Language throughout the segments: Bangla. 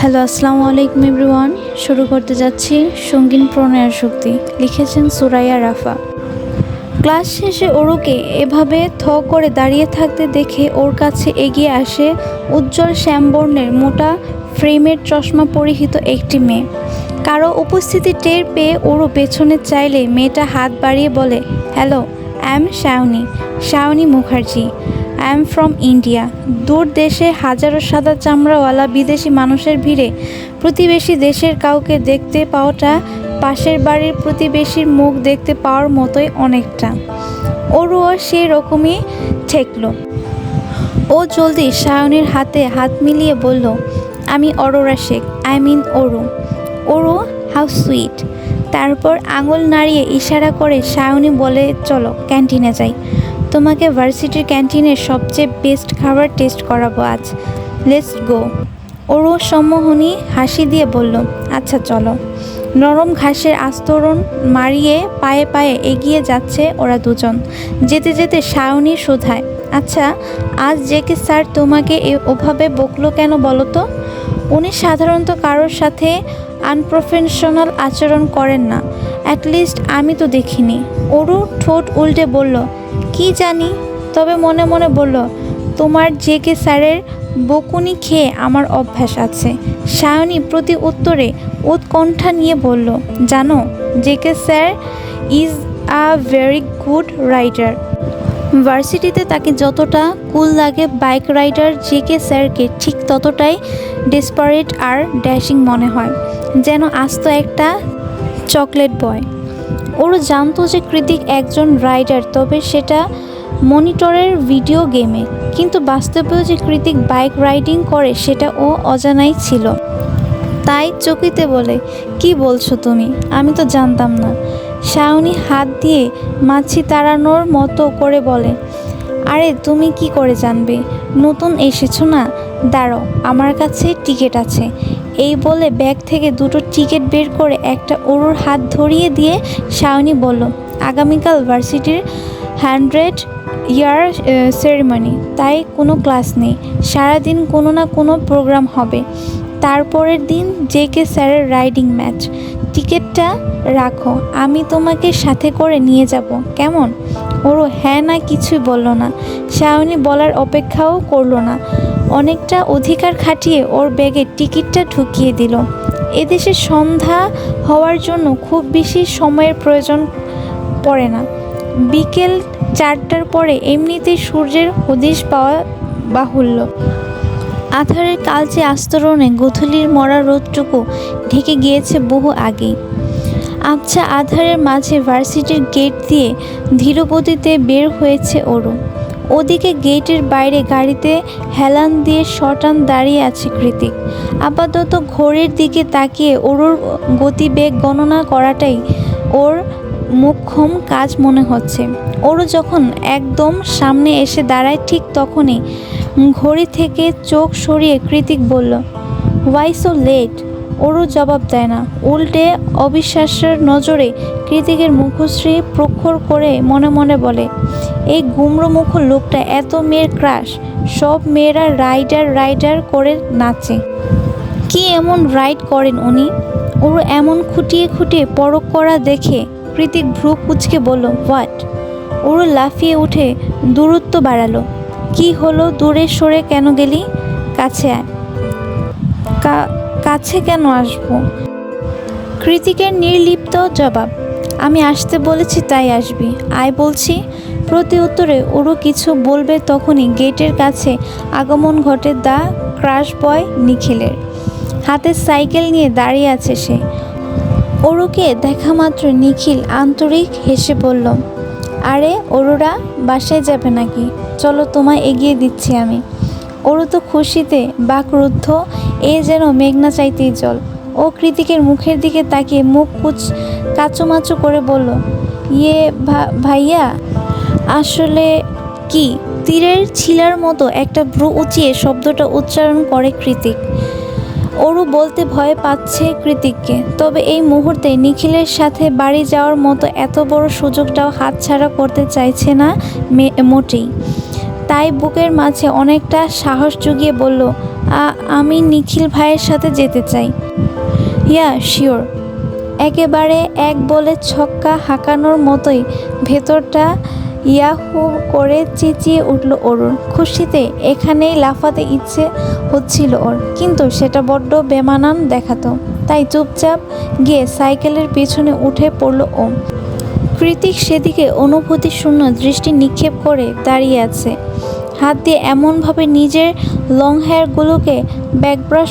হ্যালো, আসসালামু আলাইকুম এভরিওয়ান। শুরু করতে যাচ্ছি সঙ্গীন প্রণয়ের শক্তি। লিখেছেন সুরাইয়া রাফা। ক্লাস শেষে ওরুকে এভাবে থ করে দাঁড়িয়ে থাকতে দেখে ওর কাছে এগিয়ে আসে উজ্জ্বল শ্যামবর্ণের মোটা ফ্রেমের চশমা পরিহিত একটি মেয়ে। কারও উপস্থিতি টের পেয়ে ওরও পেছনে চাইলে মেয়েটা হাত বাড়িয়ে বলে, hello I am Shaoni Mukherjee. I am from India. দূর দেশে হাজারো সাদা চামড়াওয়ালা বিদেশি মানুষের ভিড়ে প্রতিবেশী দেশের কাউকে দেখতে পাওয়াটা, পাশের বাড়ির প্রতিবেশীর মুখ দেখতে পাওয়ার মতোই অনেকটা। ওরও সেই রকমই ঠেকলো। ও জলদি সায়নের হাতে হাত মিলিয়ে বলল, আমি অরোরা শেখ, আই মিন ওরু ওরু হাউ সুইট। তারপর আঙুল নাড়িয়ে ইশারা করে সায়নী বলে, চলো ক্যান্টিনে যাই। তোমাকে ভার্সিটির ক্যান্টিনের সবচেয়ে বেস্ট খাবার টেস্ট করাবো আজ। লেটস গো ওরু সম্মোহনী হাসি দিয়ে বলল আচ্ছা চলো। নরম ঘাসের আস্তরণ মারিয়ে পায়ে পায়ে এগিয়ে যাচ্ছে ওরা দুজন। যেতে যেতে সায়নী শোধায় আচ্ছা আজ যে জেকে স্যার তোমাকে এ- ওভাবে বকলো কেন বলো তো? উনি সাধারণত কারোর সাথে আনপ্রফেশনাল আচরণ করেন না। অ্যাটলিস্ট আমি তো দেখিনি। ওরু ঠোঁট উল্টে বলল কি জানি? তবে মনে মনে বলল, তোমার জেকে স্যারের বকুনি খেয়ে আমার অভ্যাস আছে। সায়নী প্রতি উত্তরে উৎকণ্ঠা নিয়ে বলল, জানো, J K sir is a very good rider. ভার্সিটিতে তাকে যতটা কুল লাগে বাইক রাইডার জেকে স্যারকে ঠিক ততটাই ডেসপারেট আর ড্যাশিং মনে হয়, যেন আস্ত একটা চকলেট বয়। ওরা জানতো যে কৃতিক একজন রাইডার, তবে সেটা মনিটরের ভিডিও গেমে। কিন্তু বাস্তবেও যে কৃতিক বাইক রাইডিং করে, সেটা ও অজানাই ছিল। তাই চকিতে বলে, কি বলছো তুমি? আমি তো জানতাম না। শাওনি হাত দিয়ে মাছি তাড়ানোর মতো করে বলে, আরে, তুমি কি করে জানবে? নতুন এসেছ না? দাঁড়ো আমার কাছে টিকিট আছে। এই বলে ব্যাগ থেকে দুটো টিকিট বের করে একটা ওরুর হাত ধরিয়ে দিয়ে শাওনি বলল, আগামীকাল ভার্সিটির হান্ড্রেড ইয়ার সেরেমনি। তাই কোনো ক্লাস নেই। সারাদিন কোনো না কোনো প্রোগ্রাম হবে। তারপরের দিন জেকে স্যারের রাইডিং ম্যাচ। টিকিটটা রাখো, আমি তোমাকে সাথে করে নিয়ে যাব। কেমন? ওরও হ্যাঁ না, কিছুই বলল না। শাওনি বলার অপেক্ষাও করল না। অনেকটা অধিকার খাটিয়ে ওর ব্যাগে টিকিটটা ঢুকিয়ে দিল। এদেশে সন্ধ্যা হওয়ার জন্য খুব বেশি সময়ের প্রয়োজন পড়ে না। বিকেল চারটার পরে এমনিতেই সূর্যের হদিশ পাওয়া বাহুল্য। আধারের কালচে আস্তরণে গোধূলির মরা রোদটুকু ঢেকে গিয়েছে বহু আগেই। আবছা আধারের মাঝে ভার্সিটির গেট দিয়ে ধীরগতিতে বের হয়েছে ওরু। ওদিকে গেটের বাইরে গাড়িতে হেলান দিয়ে শটান দাঁড়িয়ে আছে কৃতিক। আপাতত ঘড়ির দিকে তাকিয়ে ওরুর গতিবেগ গণনা করাটাই ওর মোক্ষম কাজ মনে হচ্ছে। ওরও যখন একদম সামনে এসে দাঁড়ায় ঠিক তখনই ঘড়ি থেকে চোখ সরিয়ে কৃতিক বলল, ওয়াই সো লেট? ওরও জবাব দেয় না। উল্টে অবিশ্বাসের নজরে কৃতিকের মুখশ্রী প্রখর করে মনে মনে বলে, এই গুমড়ো মুখ লোকটা এত মেয়ের ক্রাশ, সব মেয়েরা রাইডার রাইডার করে নাচে। কি এমন রাইড করেন উনি? ওর এমন খুঁটিয়ে খুঁটিয়ে পরক করা দেখে কৃতিক ভ্রু কুচকে বলল, হোয়াট? ওরও লাফিয়ে উঠে দূরত্ব বাড়ালো। কি হলো? দূরে সরে কেন গেলি? কাছে আয়। কাছে কেন আসব? কৃতিকের নির্লিপ্ত জবাব, আমি আসতে বলেছি, তাই আসবি। আয় বলছি। প্রতি উত্তরে ওরও কিছু বলবে তখনই গেটের কাছে আগমন ঘটে দা ক্রাশ বয় নিখিলের। হাতে সাইকেল নিয়ে দাঁড়িয়ে আছে সে। ওরুকে দেখা মাত্র নিখিল আন্তরিক হেসে বলল, আরে, অরুরা, বাসায় যাবে নাকি? চলো তোমায় এগিয়ে দিচ্ছি আমি। ওরু তো খুশিতে বাকরুদ্ধ, এ যেন মেঘনা চাইতেই জল। ও কৃতিকের মুখের দিকে তাকিয়ে মুখ কুচ, কাচুমাচু করে বলল ইয়ে ভাইয়া, আসলে কি? তীরের ছিলার মতো একটা ভ্রু উঁচিয়ে শব্দটা উচ্চারণ করে কৃতিক। ওরু বলতে ভয় পাচ্ছে কৃতিককে। তবে এই মুহূর্তে নিখিলের সাথে বাড়ি যাওয়ার মতো এত বড় সুযোগটাও হাতছাড়া করতে চাইছে না মোটেই তাই বুকের মাঝে অনেকটা সাহস জুগিয়ে বলল আমি নিখিল ভাইয়ের সাথে যেতে চাই। Yeah, sure. একেবারে এক বলে ছক্কা হাঁকানোর মতোই ভেতরটা ইয়াহু করে চেঁচিয়ে উঠল অরুণ। খুশিতে এখানেই লাফাতে ইচ্ছে হচ্ছিল ওর, কিন্তু সেটা বড্ড বেমানান দেখাতো। তাই চুপচাপ গিয়ে সাইকেলের পেছনে উঠে পড়ল ও কৃতিক সেদিকে অনুভূতি শূন্য দৃষ্টি নিক্ষেপ করে দাঁড়িয়ে আছে। হাত দিয়ে এমনভাবে নিজের লং হেয়ারগুলোকে ব্যাকব্রাশ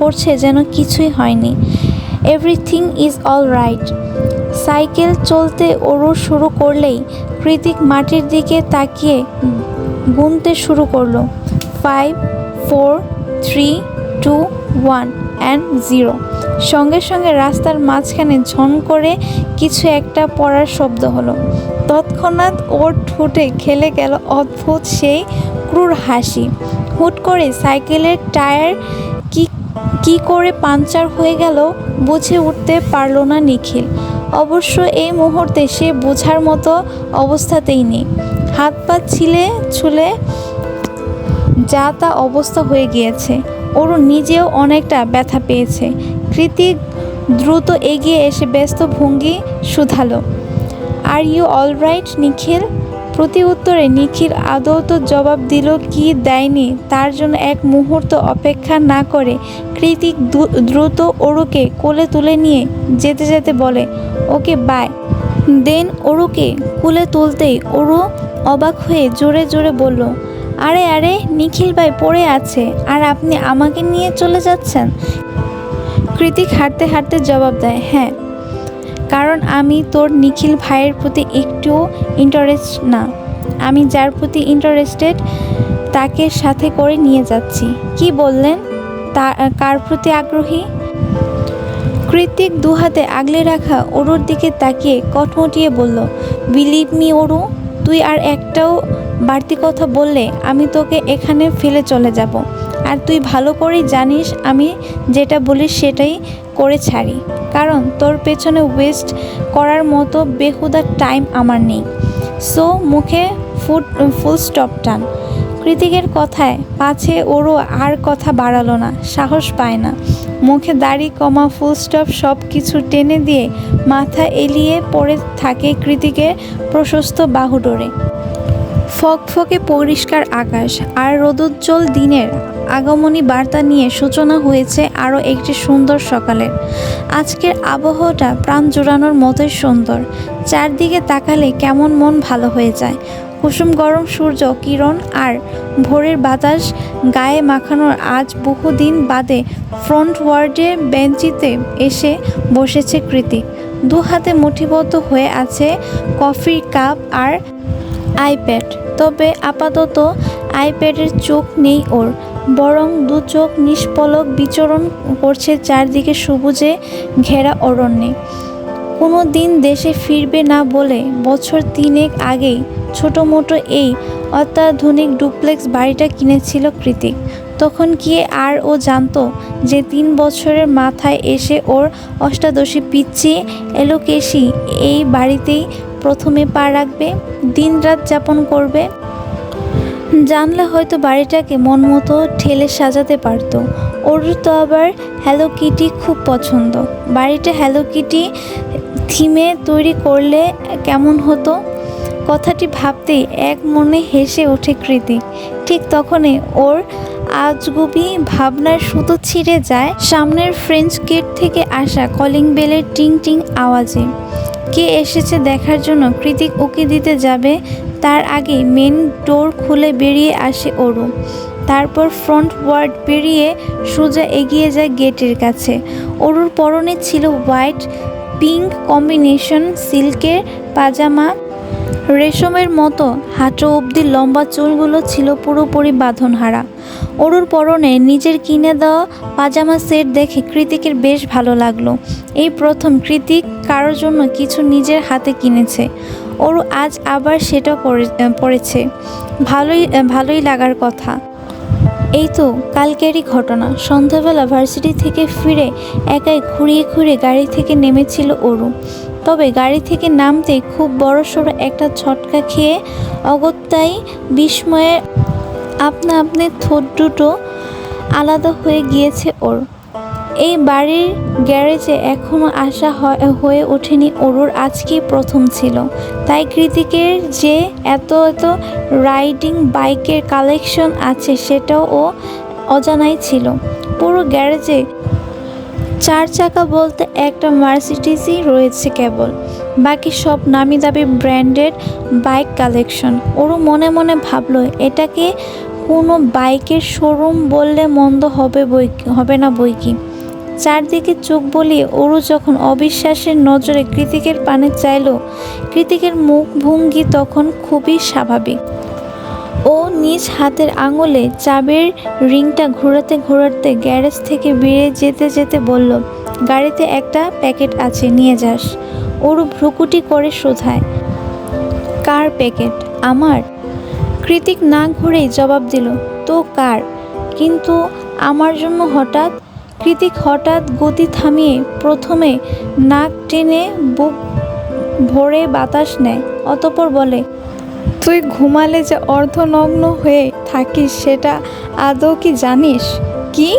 করছে যেন কিছুই হয়নি। Everything is all right cycle চলতে ওরু শুরু করলেই কৃতিক মাটির দিকে তাকিয়ে গুনতে শুরু করল। Five four three two one and zero সঙ্গে সঙ্গে রাস্তার মাঝখানে ঝন করে কিছু একটা পড়ার শব্দ হলো। তৎক্ষণাৎ ওর ঠোঁটে খেলে গেল অদ্ভুত সেই ক্রুর হাসি। হুট করে সাইকেলের টায়ার কি কি করে পাঞ্চার হয়ে গেল বুঝে উঠতে পারল না নিখিল। অবশ্য এই মুহূর্তে সে বোঝার মতো অবস্থাতেই নেই। হাত পা ছিলে ছুলে যা তা অবস্থা হয়ে গিয়েছে। ওর নিজেও অনেকটা ব্যথা পেয়েছে। কৃতিক দ্রুত এগিয়ে এসে ব্যস্ত ভঙ্গি শুধালো। Are you all right Nikhil? প্রতি উত্তরে নিখিল আদৌ তো জবাব দিল, কি দেয়নি? তার জন্য এক মুহূর্ত অপেক্ষা না করে কৃতিক দ্রুত ওরুকে কোলে তুলে নিয়ে যেতে যেতে বলে, ওকে, বাই। দেন ওরুকে কোলে তুলতেই ওরু অবাক হয়ে জোরে জোরে বলল, আরে আরে, নিখিল ভাই পড়ে আছে, আর আপনি আমাকে নিয়ে চলে যাচ্ছেন? কৃতিক হাঁটতে হাঁটতে জবাব দেয় হ্যাঁ। কারণ আমি তোর নিখিল ভাইয়ের প্রতি একটুও ইন্টারেস্ট না। আমি যার প্রতি ইন্টারেস্টেড তাকে সাথে করে নিয়ে যাচ্ছি। কি বললেন? তা, কার প্রতি আগ্রহী? কৃতিক দুহাতে আগলে রাখা ওরুর দিকে তাকিয়ে কটমটিয়ে বলল বিলিভ মি ওরু তুই আর একটাও বাড়তি কথা বললে আমি তোকে এখানে ফেলে চলে যাব। আর তুই ভালো করেই জানিস আমি যেটা বলি সেটাই করে ছাড়ি। কারণ তোর পেছনে ওয়েস্ট করার মতো বেহুদা টাইম আমার নেই। সো মুখে ফুট ফুল স্টপ টান। কৃতিকের কথায় পাছে ওরও আর কথা বাড়ালো না, সাহস পায় না। মুখে দাড়ি, কমা ফুল স্টপ সব কিছু টেনে দিয়ে মাথা এলিয়ে পড়ে থাকে কৃতিকের প্রশস্ত বাহুডোরে। ফকফকে পরিষ্কার আকাশ আর রোদোজ্জ্বল দিনের আগমনী বার্তা নিয়ে সূচনা হয়েছে আরও একটি সুন্দর সকালের। আজকের আবহাওয়াটা প্রাণ জোড়ানোর মতোই সুন্দর। চারদিকে তাকালে কেমন মন ভালো হয়ে যায়। কুসুম গরম সূর্য কিরণ আর ভোরের বাতাস গায়ে মাখানোর আজ বহুদিন বাদে ফ্রন্ট ওয়ার্ডে বেঞ্চিতে এসে বসেছে কৃতিক। দু হাতে মুঠিবদ্ধ হয়ে আছে কফির কাপ আর আইপ্যাড। তবে আপাতত আইপ্যাডের চোখ নেই ওর। বরং দু চোখ নিষ্পলক বিচরণ করছে চারদিকে সবুজে ঘেরা অরণ্যে। কোনো দিন দেশে ফিরবে না বলে বছর তিনেক আগেই ছোটো মোটো এই অত্যাধুনিক ডুপ্লেক্স বাড়িটা কিনেছিল কৃতিক। তখন কি আর ও জানতো যে তিন বছরের মাথায় এসে ওর অষ্টাদশী পিচ্ছি এলোকেশি এই বাড়িতেই প্রথমে পা রাখবে, দিনরাত যাপন করবে? জানলে হয়তো বাড়িটাকে মন মতো ঠেলে সাজাতে পারতো। ওর তো আবার হ্যালো কিটি খুব পছন্দ। বাড়িটা হ্যালো কিটি থিমে তৈরি করলে কেমন হতো? কথাটি ভাবতেই এক মনে হেসে ওঠে কৃতিক ঠিক তখনই ওর আজগুবি ভাবনার সুতো ছিঁড়ে যায় সামনের ফ্রেঞ্চ গেট থেকে আসা কলিং বেলের টিং টিং আওয়াজে। কে এসেছে দেখার জন্য কৃতিক উকি দিতে যাবে, তার আগে মেন ডোর খুলে বেরিয়ে আসে অরু। তারপর ফ্রন্ট ওয়ার্ড পেরিয়ে সোজা এগিয়ে যায় গেটের কাছে। অরুর পরনে ছিল হোয়াইট, পিঙ্ক কম্বিনেশন সিল্কের পাজামা। রেশমের মতো হাঁটু অবধি লম্বা চুলগুলো ছিল পুরোপুরি বাঁধনহারা। অরুর পরনে নিজের কিনে দেওয়া পাজামা সেট দেখে কৃতিকের বেশ ভালো লাগল। এই প্রথম কৃতিক কারোর জন্য কিছু নিজের হাতে কিনেছে। ওরু আজ আবার সেটা পড়েছে ভালোই ভালোই লাগার কথা। এই তো কালকেরই ঘটনা। সন্ধ্যাবেলা ভার্সিটি থেকে ফিরে একাই খুঁড়িয়ে খুঁড়িয়ে গাড়ি থেকে নেমেছিল অরু। তবে গাড়ি থেকে নামতেই খুব বড় সড়ো একটা ছটকা খেয়ে অগত্যাই বিস্ময়ে আপনা আপনি ঠোঁট দুটো আলাদা হয়ে গিয়েছে ওর। এই বাড়ির গ্যারেজে এখনও আসা হয়- ওঠেনি অরুর, আজকেই প্রথম ছিল। তাই কৃতিকের যে এত এত রাইডিং বাইকের কালেকশন আছে, সেটাও ও অজানাই ছিল। পুরো গ্যারেজে চার চাকা বলতে একটা মার্সিডিজই রয়েছে কেবল। বাকি সব নামি দামি ব্র্যান্ডেড বাইক কালেকশন। ওরও মনে মনে ভাবলো, এটাকে কোনো বাইকের শোরুম বললে মন্দ হবে বই, হবে না বই কি? চারদিকে চোখ বলিয়ে ওরু যখন অবিশ্বাসের নজরে কৃতিকের পানে চাইল, কৃতিকের মুখ ভঙ্গি তখন খুবই স্বাভাবিক। ও নিজ হাতের আঙুলে চাবির রিংটা ঘোরাতে ঘোরাতে গ্যারেজ থেকে বেরিয়ে যেতে যেতে বলল, গাড়িতে একটা প্যাকেট আছে, নিয়ে যাস। ওর ভ্রুকুটি করে শোধায়। কার প্যাকেট? আমার? কৃতিক না ঘুরেই জবাব দিল, তো কার? কিন্তু আমার জন্য হঠাৎ? কৃতিক হঠাৎ গতি থামিয়ে প্রথমে নাক টেনে বুক ভরে বাতাস নেয়, অতপর বলে, তুই ঘুমালে যে অর্ধনগ্ন হয়ে থাকিস, সেটা আদৌ কি জানিস? কি?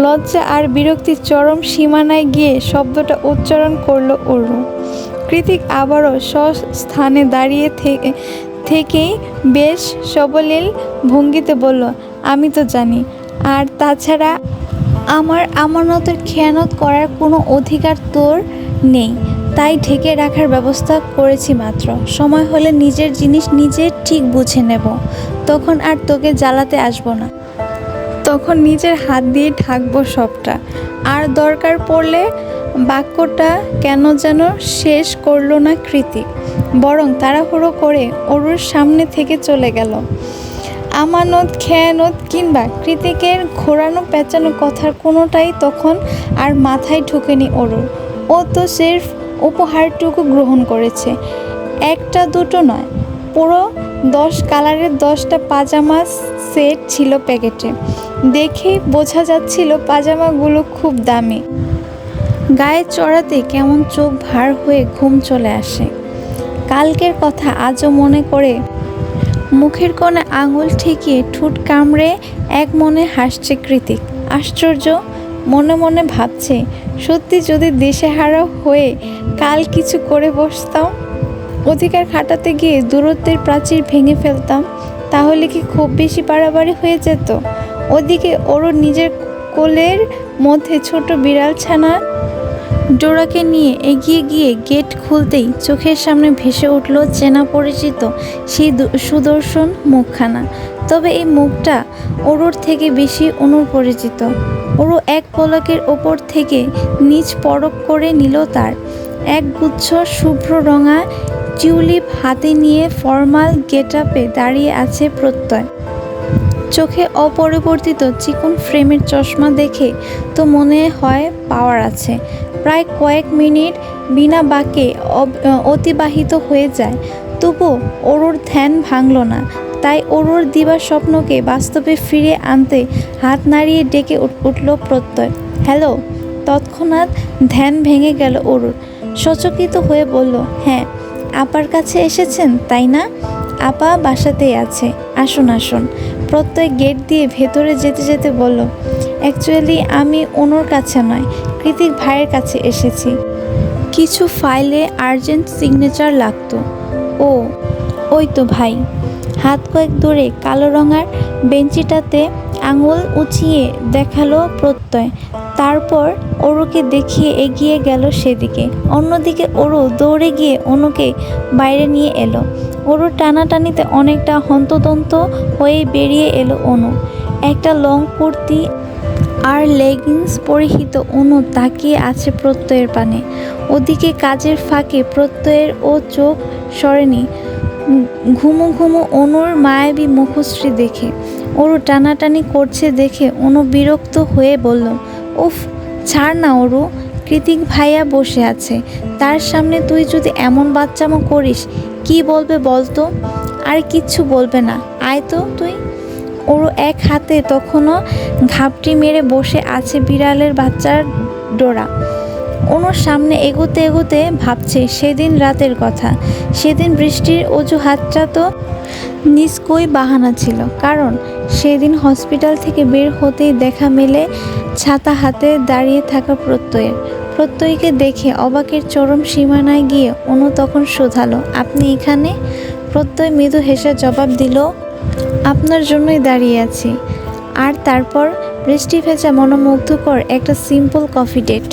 লজ্জা আর বিরক্তির চরম সীমানায় গিয়ে শব্দটা উচ্চারণ করল অরু কৃতিক আবারও স্বস্থানে দাঁড়িয়ে থেকে থেকেই বেশ সবলীল ভঙ্গিতে বলল, আমি তো জানি। আর তাছাড়া আমার আমানতের খেয়ানত করার কোনো অধিকার তোর নেই। তাই ঢেকে রাখার ব্যবস্থা করেছি মাত্র। সময় হলে নিজের জিনিস নিজে ঠিক বুঝে নেব। তখন আর তোকে জ্বালাতে আসব না। তখন নিজের হাত দিয়ে ঢাকবো সবটা। আর দরকার পড়লে বাক্যটা কেন যেন শেষ করল না কৃতি। বরং তাড়াহুড়ো করে অরুর সামনে থেকে চলে গেল। আমানত, খেয়ানত কিংবা কৃতিকের ঘোরানো পেঁচানো কথার কোনোটাই তখন আর মাথায় ঢুকেনি অরুর। ও তো সির্ফ উপহারটুকু গ্রহণ করেছে। একটা দুটো নয়, পুরো দশ কালারের দশটা পাজামা সেট ছিল প্যাকেটে। দেখে বোঝা যাচ্ছিল পাজামাগুলো খুব দামি। গায়ে চড়াতে কেমন চোখ ভার হয়ে ঘুম চলে আসে। কালকের কথা আজও মনে করে মুখের কোণে আঙুল ঠেকিয়ে ঠুট কামড়ে এক মনে হাসছে কৃতিক। আশ্চর্য, মনে মনে ভাবছে, সত্যি যদি দেশেহারা হয়ে কাল কিছু করে বসতাম? অধিকার খাটাতে গিয়ে দূরত্বের প্রাচীর ভেঙে ফেলতাম। তাহলে কি খুব বেশি বাড়াবাড়ি হয়ে যেত? ওদিকে ওরও নিজের কোলের মধ্যে ছোট বিড়াল ছানা ডোরাকে নিয়ে এগিয়ে গিয়ে গেট খুলতেই চোখের সামনে ভেসে উঠল চেনা পরিচিত সেই সুদর্শন মুখখানা। তবে এই মুখটা ওরুর থেকে বেশি অনুপরিচিত। ওরু এক পলকের ওপর থেকে নিচ পরক করে নিল তার। এক গুচ্ছ শুভ্র রঙা টিউলিপ হাতে নিয়ে ফর্মাল গেটআপে দাঁড়িয়ে আছে প্রত্যয়। চোখে অপরিবর্তিত চিকন ফ্রেমের চশমা দেখে তো মনে হয় পাওয়ার আছে। প্রায় কয়েক মিনিট বিনা বাকে অতিবাহিত হয়ে যায়। তবু অরুর ধ্যান ভাঙল না। তাই অরুর দিবা স্বপ্নকে বাস্তবে ফিরে আনতে হাত নাড়িয়ে ডেকে উঠল প্রত্যয়। হ্যালো? তৎক্ষণাৎ ধ্যান ভেঙে গেল অরুর। সচকিত হয়ে বলল হ্যাঁ। আপার কাছে এসেছেন, তাই না? আপা বাসাতেই আছে। আসুন আসুন। প্রত্যয় গেট দিয়ে ভেতরে যেতে যেতে বলল, অ্যাকচুয়ালি আমি অনুর কাছে নয়, কৃতিক ভাইয়ের কাছে এসেছি। কিছু ফাইলে আর্জেন্ট সিগনেচার লাগতো। ও, ওই তো ভাই। হাত কয়েক দূরে কালো রঙার বেঞ্চিটাতে আঙুল উঁচিয়ে দেখাল প্রত্যয়। তারপর ওরুকে দেখিয়ে এগিয়ে গেল সেদিকে। অন্যদিকে ওরু দৌড়ে গিয়ে অনুকে বাইরে নিয়ে এলো। ওরু টানাটানিতে অনেকটা হন্তদন্ত হয়ে বেরিয়ে এলো অনু। একটা লং কুর্তি আর লেগিংস পরিহিত অনু তাকিয়ে আছে প্রত্যয়ের পানে। ওদিকে কাজের ফাঁকে প্রত্যয়ের ও চোখ সরেনি। ঘুমু ঘুমু অনুর মায়াবী মুখশ্রী দেখে। ওরু টানাটানি করছে দেখে অনু বিরক্ত হয়ে বলল উফ, ছাড় না ওরু। কৃতিক ভাইয়া বসে আছে। তার সামনে তুই যদি এমন বাচ্চামো করিস, কি বলবে বলতো? আর কিচ্ছু বলবে না। আয় তো তুই। ওরও এক হাতে তখনও ঘাপটি মেরে বসে আছে বিড়ালের বাচ্চার ডোরা। ওনোর সামনে এগোতে এগোতে ভাবছে, সেদিন রাতের কথা। সেদিন বৃষ্টির অজুহাতটা তো নিষ্কই বাহানা ছিল, কারণ সেদিন হসপিটাল থেকে বের হতেই দেখা মেলে ছাতা হাতে দাঁড়িয়ে থাকা প্রত্যয়ের। প্রত্যয়কে দেখে অবাকের চরম সীমানায় গিয়ে অনু তখন শোধালো, আপনি এখানে? প্রত্যয় মৃদু হেসে জবাব দিল, আপনার জন্যই দাঁড়িয়ে আছি। আর তারপর বৃষ্টি ভেজা মনোমুগ্ধকর একটা সিম্পল কফি ডেট